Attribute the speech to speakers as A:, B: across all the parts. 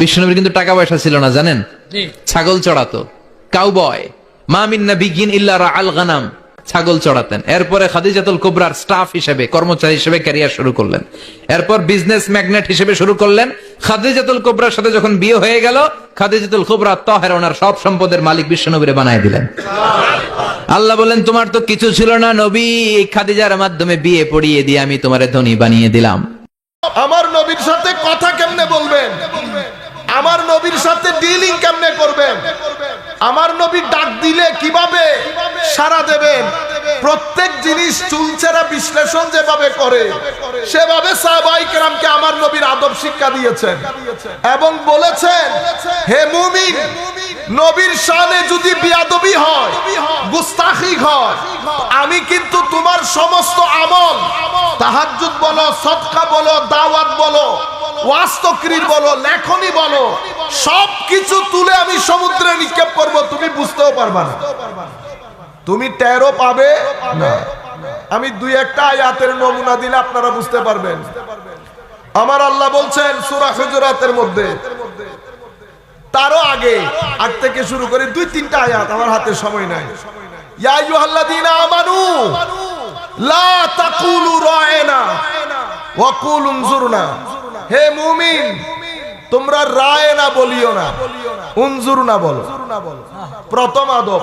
A: বিষ্ণুনবীর কিন্তু টাকা পয়সা ছিল না জানেন? ছাগল চড়াতো। কাউবয় মামিন নাবিগিন ইল্লা আল গানাম। ছাগল চড়াতেন। এরপরে খাদিজাতুল কুবরার স্টাফ হিসেবে কর্মচারী হিসেবে ক্যারিয়ার শুরু করলেন। এরপর বিজনেস ম্যাগনেট হিসেবে শুরু করলেন। খাদিজাতুল কুবরার সাথে যখন বিয়ে হয়ে গেল খাদিজাতুল কুবরা তহের ওনার সব সম্পদের মালিক বিশ্বনবীরে বানায় দিলেন। আল্লাহ বলেন তোমার তো কিছু ছিল না নবী এই খাদিজার মাধ্যমে বিয়ে পড়িয়ে দিয়ে আমি তোমারে ধনী বানিয়ে দিলাম।
B: আমার নবীর সাথে কথা কেমনে বলবেন? আমার নবীর সাথে ডিলিং কেমনে করবেন? আমার নবী ডাক দিলে কীভাবে সারা দেবেন? প্রত্যেক জিনিস চুলচেরা বিশ্লেষণ যেভাবে করে, সেভাবে সাহাবাই কেরামকে আমার নবীর আদব শিক্ষা দিয়েছেন এবং বলেছেন, হে মুমিন, নবীর শানে যদি বিয়াদবি হয়, গুস্তাখি হয় আমি কিন্তু তোমার সমস্ত আমল, তাহাজ্জুদ বলো সৎকা বলো, দাওয়াত বলো, ওয়াস্তক্রির বলো, লেখনি বলো সব কিছু তুলে আমি সমুদ্রে নিক্ষেপ করব, তুমি বুঝতেও পারবা না। তুমি টেরো পাবে? আমি দুই একটা আয়াতের নমুনা দিলে আপনারা বুঝতে পারবেন। আমার আল্লাহ বলছেন, সূরা হুজুরাতের মধ্যে। তারও আগে, আগ থেকে শুরু করে দুই তিনটা আয়াত আমার হাতে সময় নাই। প্রথম আদব।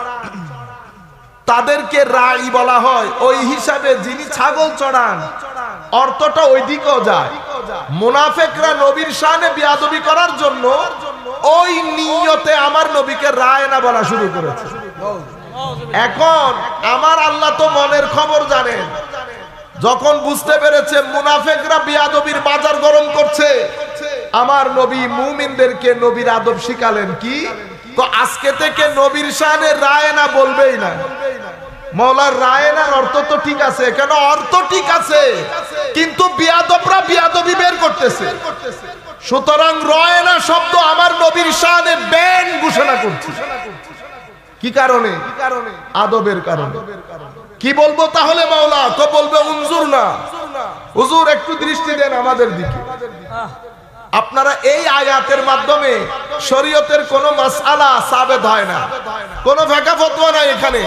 B: তাদেরকে রাই বলা হয়। ওই হিসাবে যিনি ছাগল চড়ান, অর্থটা ওই দিকেও যায়। মুনাফেকরা নবীর শানে বিয়াদবি করার জন্য ওই নিয়তে আমার নবীকে রায় না বলা শুরু করেছে। এখন আমার আল্লাহ তো মনের খবর জানেন। যখন বুঝতে পেরেছে মুনাফেকরা বিয়াদবির বাজার গরম করছে, আমার নবী মুমিনদেরকে নবীর আদব শিখালেন কি? তো আজকে থেকে নবীর শানে রায় না বলবেই না। মৌলার রায়নার অর্থ তো ঠিক আছে কেন অর্থ ঠিক আছে, কিন্তু বিয়াদবরা বিয়াদবি বের করতেছে। সুতরাং রয়না শব্দ আমার নবীর শানে ব্যান ঘোষণা করছে। কি কারণে? আদবের কারণে। কি বলব তাহলে মাওলা তো বলবে উনজুর না। হুজুর, একটু দৃষ্টি দেন আমাদের দিকে। আপনারা এই আয়াতের মাধ্যমে শরীয়তের কোন মাসআলা সাবেত হয় না। কোন ফাঁকা ফতোয়া নাই এখানে।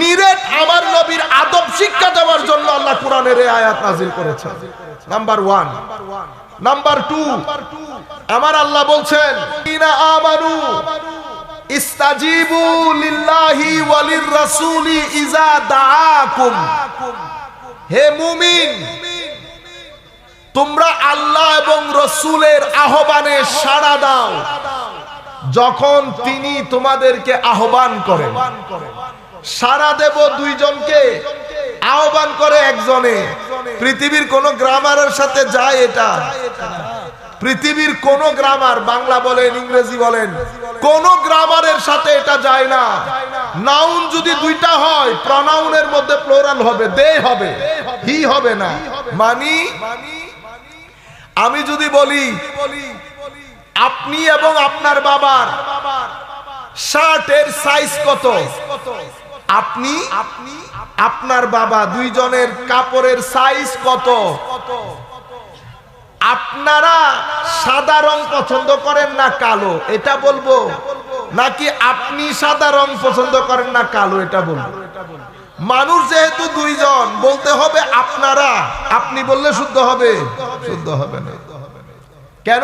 B: নিরেট আমার নবীর আদব শিক্ষা দেওয়ার জন্য আল্লাহ কোরআনের এই আয়াত নাজিল করেছেন। Number one. Number two. আমার আল্লাহ বলছেন, ইনা আমানু ইস্তাজিবু লিল্লাহি ওয়ালির রাসূলি ইজা দাআকুম। হে মুমিন তোমরা আল্লাহ এবং রসুলের আহ্বানে সাড়া দাও। যখন তিনি তোমাদেরকে আহ্বান করেন। সাড়া দেব দুইজনকে, আহ্বান করে একজনে। পৃথিবীর কোন গ্রামারের সাথে যায় এটা। পৃথিবীর কোন গ্রামার, বাংলা বলেন, ইংরেজি বলেন, কোন গ্রামারের সাথে এটা যায় না। নাউন যদি দুইটা হয়, প্রনাউনের মধ্যে প্লোরাল হবে, দে হবে, হি হবে না। মানি আমি যদি বলি, আপনি এবং আপনার বাবার শার্টের সাইজ কত? আপনি আপনি আপনার বাবা দুইজনের কাপড়ের সাইজ কত? আপনারা সাদা রং পছন্দ করেন না কালো? এটা বলব? নাকি আপনি সাদা রং পছন্দ করেন না কালো? এটা বলব। মানুষ যেহেতু দুইজন, বলতে হবে আপনারা। আপনি বললে শুদ্ধ হবে। শুদ্ধ হবে না। কেন?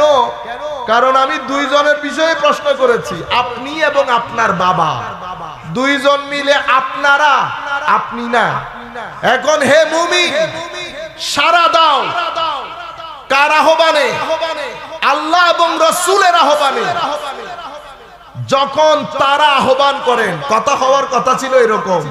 B: কারণ আমি দুইজনের বিষয়ে প্রশ্ন করেছি, আপনি এবং আপনার বাবা। দুইজন মিলে আপনারা, আপনি না। এখন হে মুমি সারা দাও। কার আহ্বানে? আল্লাহ এবং রসুলের আহ্বানে। যখন তারা আহ্বান করেন, কথা হওয়ার কথা ছিল এরকম।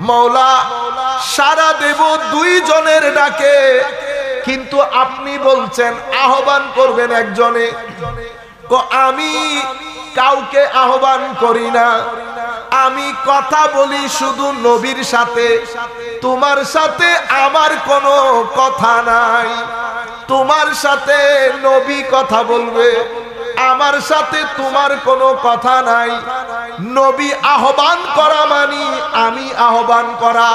B: মৌলা, সারা দেব দুই জনের ডাকে। কিন্তু আপনি বলছেন, আহ্বান করবেন একজনে। আমি কাউকে আহ্বান করি না। আমি কথা বলি শুধু নবীর সাথে। তোমার সাথে আমার কোনো কথা নাই। তোমার সাথে নবী কথা বলবে। আমার সাথে তোমার কোনো কথা নাই। নবী আহ্বান করা মানি, আমি আহ্বান করা।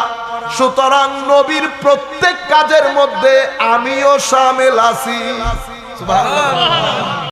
B: সুতরাং নবীর প্রত্যেক কাজের মধ্যে আমিও সামেল আছি।